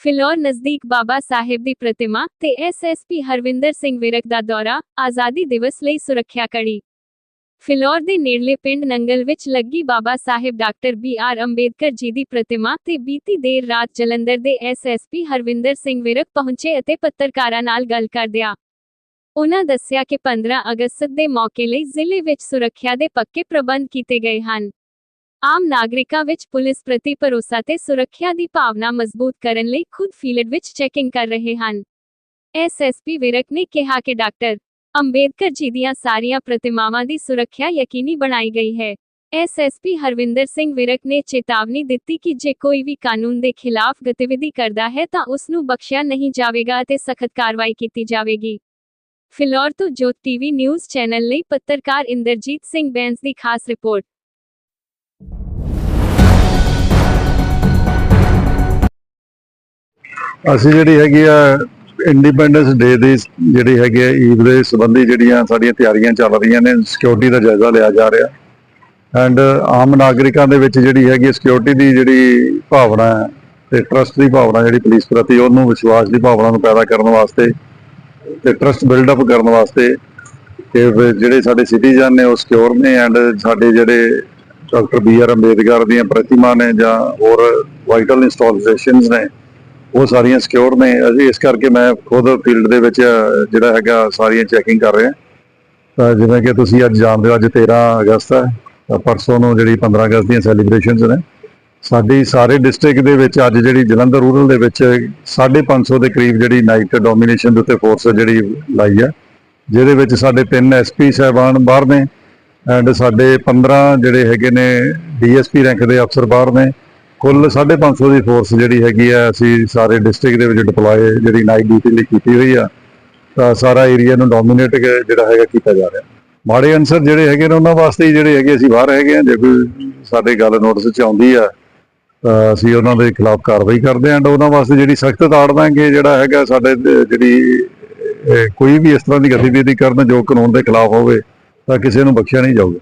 ਫਿਲੌਰ ਨਜ਼ਦੀਕ ਬਾਬਾ ਸਾਹਿਬ ਦੀ ਪ੍ਰਤਿਮਾ ਤੇ ਐਸਐਸਪੀ ਹਰਵਿੰਦਰ ਸਿੰਘ ਵਿਰਕ ਦਾ ਦੌਰਾ, ਆਜ਼ਾਦੀ ਦਿਵਸ ਲਈ ਸੁਰੱਖਿਆ ਕੜੀ। ਫਿਲੌਰ ਦੇ ਨੇੜਲੇ ਪਿੰਡ ਨੰਗਲ ਵਿੱਚ ਲੱਗੀ Baba Sahib doctor B R Ambedkar ji ਦੀ ਪ੍ਰਤਿਮਾ ਤੇ ਬੀਤੀ ਦੇਰ ਰਾਤ ਜਲੰਧਰ ਦੇ ਐਸਐਸਪੀ ਹਰਵਿੰਦਰ ਸਿੰਘ ਵਿਰਕ ਪਹੁੰਚੇ ਅਤੇ ਪੱਤਰਕਾਰਾਂ ਨਾਲ ਗੱਲ ਕਰਦਿਆਂ ਉਹਨਾਂ ਦੱਸਿਆ ਕਿ 15 ਅਗਸਤ ਦੇ ਮੌਕੇ ਲਈ ਜ਼ਿਲ੍ਹੇ ਵਿੱਚ ਸੁਰੱਖਿਆ ਦੇ ਪੱਕੇ ਪ੍ਰਬੰਧ ਕੀਤੇ ਗਏ ਹਨ। ਆਮ ਨਾਗਰਿਕਾਂ ਵਿੱਚ ਪੁਲਿਸ ਪ੍ਰਤੀ ਭਰੋਸਾ ਤੇ ਸੁਰੱਖਿਆ ਦੀ ਭਾਵਨਾ ਮਜ਼ਬੂਤ ਕਰਨ ਲਈ ਖੁਦ ਫੀਲਡ ਵਿੱਚ ਚੈਕਿੰਗ ਕਰ ਰਹੇ ਹਨ। ਐਸਐਸਪੀ ਵਿਰਕ ਨੇ ਕਿਹਾ ਕਿ ਡਾਕਟਰ ਅੰਬੇਦਕਰ ਜੀ ਦੀਆਂ ਸਾਰੀਆਂ ਪ੍ਰਤਿਮਾਵਾਂ ਦੀ ਸੁਰੱਖਿਆ ਯਕੀਨੀ ਬਣਾਈ ਗਈ ਹੈ। ਐਸਐਸਪੀ ਹਰਵਿੰਦਰ ਸਿੰਘ ਵਿਰਕ ਨੇ ਚੇਤਾਵਨੀ ਦਿੱਤੀ ਕਿ ਜੇ ਕੋਈ ਵੀ ਕਾਨੂੰਨ ਦੇ ਖਿਲਾਫ ਗਤੀਵਿਧੀ ਕਰਦਾ ਹੈ ਤਾਂ ਉਸ ਨੂੰ ਬਖਸ਼ਿਆ ਨਹੀਂ ਜਾਵੇਗਾ ਅਤੇ ਸਖਤ ਕਾਰਵਾਈ ਕੀਤੀ ਜਾਵੇਗੀ। ਫਿਲੌਰ ਤੋਂ ਜੋਤ ਟੀਵੀ ਨਿਊਜ਼ ਚੈਨਲ ਲਈ ਪੱਤਰਕਾਰ ਇੰਦਰਜੀਤ ਸਿੰਘ ਬੈਂਸ ਦੀ ਖਾਸ ਰਿਪੋਰਟ। ਅਸੀਂ ਜਿਹੜੀ ਹੈਗੀ ਆ ਇੰਡੀਪੈਂਡੈਂਸ ਡੇ ਦੀ ਜਿਹੜੀ ਹੈਗੀ ਆ ਈਦ ਦੇ ਸੰਬੰਧੀ ਜਿਹੜੀਆਂ ਸਾਡੀਆਂ ਤਿਆਰੀਆਂ ਚੱਲ ਰਹੀਆਂ ਨੇ ਸਿਕਿਉਰਿਟੀ ਦਾ ਜਾਇਜ਼ਾ ਲਿਆ ਜਾ ਰਿਹਾ। ਐਂਡ ਆਮ ਨਾਗਰਿਕਾਂ ਦੇ ਵਿੱਚ ਜਿਹੜੀ ਹੈਗੀ ਸਿਕਿਉਰਿਟੀ ਦੀ ਜਿਹੜੀ ਭਾਵਨਾ ਹੈ ਤੇ ਟਰਸਟ ਦੀ ਭਾਵਨਾ ਜਿਹੜੀ ਪੁਲਿਸ ਪ੍ਰਤੀ, ਉਹਨੂੰ ਵਿਸ਼ਵਾਸ ਦੀ ਭਾਵਨਾ ਨੂੰ ਪੈਦਾ ਕਰਨ ਵਾਸਤੇ ਤੇ ਟਰਸਟ ਬਿਲਡ ਅਪ ਕਰਨ ਵਾਸਤੇ ਕਿ ਜਿਹੜੇ ਸਾਡੇ ਸਿਟੀਜ਼ਨ ਨੇ, ਉਹ ਸਿਕਿਉਰ ਨੇ ਐਂਡ ਸਾਡੇ ਜਿਹੜੇ ਡਾਕਟਰ ਬੀ ਆਰ ਅੰਬੇਦਕਰ ਦੀਆਂ ਪ੍ਰਤਿਮਾ ਨੇ ਜਾਂ ਹੋਰ ਵਾਈਟਲ ਇੰਸਟਾਲੇਸ਼ਨਸ ਨੇ ਉਹ ਸਾਰੀਆਂ ਸਿਕਿਉਰ ਨੇ। ਅਸੀਂ ਇਸ ਕਰਕੇ ਮੈਂ ਖੁਦ ਫੀਲਡ ਦੇ ਵਿੱਚ ਜਿਹੜਾ ਹੈਗਾ, ਸਾਰੀਆਂ ਚੈਕਿੰਗ ਕਰ ਰਿਹਾ। ਤਾਂ ਜਿਵੇਂ ਕਿ ਤੁਸੀਂ ਅੱਜ ਜਾਣਦੇ ਹੋ, ਅੱਜ 13 ਅਗਸਤ ਹੈ। ਤਾਂ ਪਰਸੋਂ ਨੂੰ ਜਿਹੜੀ 15 ਅਗਸਤ ਦੀਆਂ ਸੈਲੀਬ੍ਰੇਸ਼ਨਸ ਨੇ। ਸਾਡੀ ਸਾਰੇ ਡਿਸਟ੍ਰਿਕਟ ਦੇ ਵਿੱਚ ਅੱਜ ਜਿਹੜੀ ਜਲੰਧਰ ਰੂਰਲ ਦੇ ਵਿੱਚ 550 ਦੇ ਕਰੀਬ ਜਿਹੜੀ ਨਾਈਟ ਡੋਮੀਨੇਸ਼ਨ ਦੇ ਉੱਤੇ ਫੋਰਸ ਜਿਹੜੀ ਲਾਈ ਹੈ। ਜਿਹਦੇ ਵਿੱਚ ਸਾਡੇ ਤਿੰਨ ਐਸਪੀ ਸਹਿਬਾਨ ਬਾਹਰ ਨੇ ਐਂਡ ਸਾਡੇ 15 ਜਿਹੜੇ ਹੈਗੇ ਨੇ ਡੀਐਸਪੀ ਰੈਂਕ ਦੇ ਅਫਸਰ ਬਾਹਰ ਨੇ। ਕੁੱਲ 550 ਦੀ ਫੋਰਸ ਜਿਹੜੀ ਹੈਗੀ ਆ, ਅਸੀਂ ਸਾਰੇ ਡਿਸਟ੍ਰਿਕਟ ਦੇ ਵਿੱਚ ਡਿਪਲੋਏ ਜਿਹੜੀ ਨਾਈਟ ਡਿਊਟੀ ਲਈ ਕੀਤੀ ਹੋਈ ਆ, ਤਾਂ ਸਾਰਾ ਏਰੀਆ ਨੂੰ ਡੋਮੀਨੇਟ ਜਿਹੜਾ ਹੈਗਾ ਕੀਤਾ ਜਾ ਰਿਹਾ। ਮਾੜੇ ਅਨਸਰ ਜਿਹੜੇ ਹੈਗੇ ਨੇ, ਉਹਨਾਂ ਵਾਸਤੇ ਹੀ ਜਿਹੜੇ ਹੈਗੇ ਅਸੀਂ ਬਾਹਰ ਹੈਗੇ ਆ, ਜੇ ਕੋਈ ਸਾਡੇ ਗੱਲ ਨੋਟਿਸ ਚ ਆਉਂਦੀ ਆ, ਤਾਂ ਅਸੀਂ ਉਹਨਾਂ ਦੇ ਖਿਲਾਫ ਕਾਰਵਾਈ ਕਰਦੇ ਆਂ ਐਂਡ ਉਹਨਾਂ ਵਾਸਤੇ ਜਿਹੜੀ ਸਖਤ ਤਾੜ ਦਾਂਗੇ ਜਿਹੜਾ ਹੈਗਾ ਸਾਡੇ ਜਿਹੜੀ ਕੋਈ ਵੀ ਇਸ ਤਰ੍ਹਾਂ ਦੀ ਗਤੀਵਿਧੀ ਕਰਨ ਜੋ ਕਾਨੂੰਨ ਦੇ ਖਿਲਾਫ ਹੋਵੇ, ਤਾਂ ਕਿਸੇ ਨੂੰ ਬਖਸ਼ਿਆ ਨਹੀਂ ਜਾਊਗਾ।